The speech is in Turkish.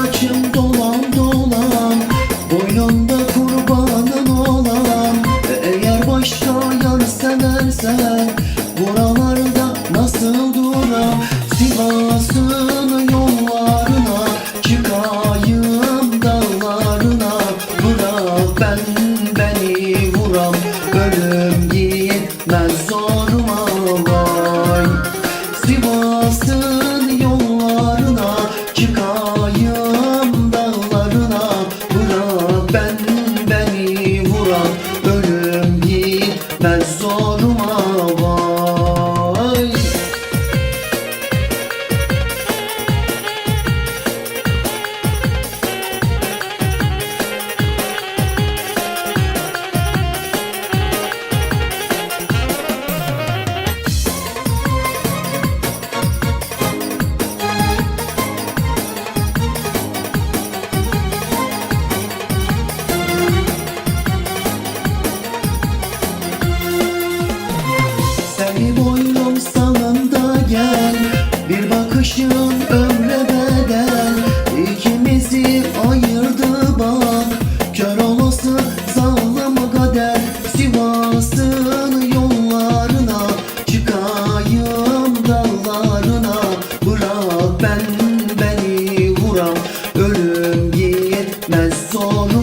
Saçım dolan dolan Boynumda kurbanın olan. Eğer başka yar seversen Buralarda nasıl duram Sivas'ın yollarına Çıkayım dağlarına. Bırak ben beni vuram Ölüm gitmez zoruma gitmez zoruma Bir bakışın ömre bedel İkimizi ayırdı bak Kör olası sallama kader Sivas'ın yollarına Çıkayım dallarına Bırak ben beni vuram Ölüm gitmez sonra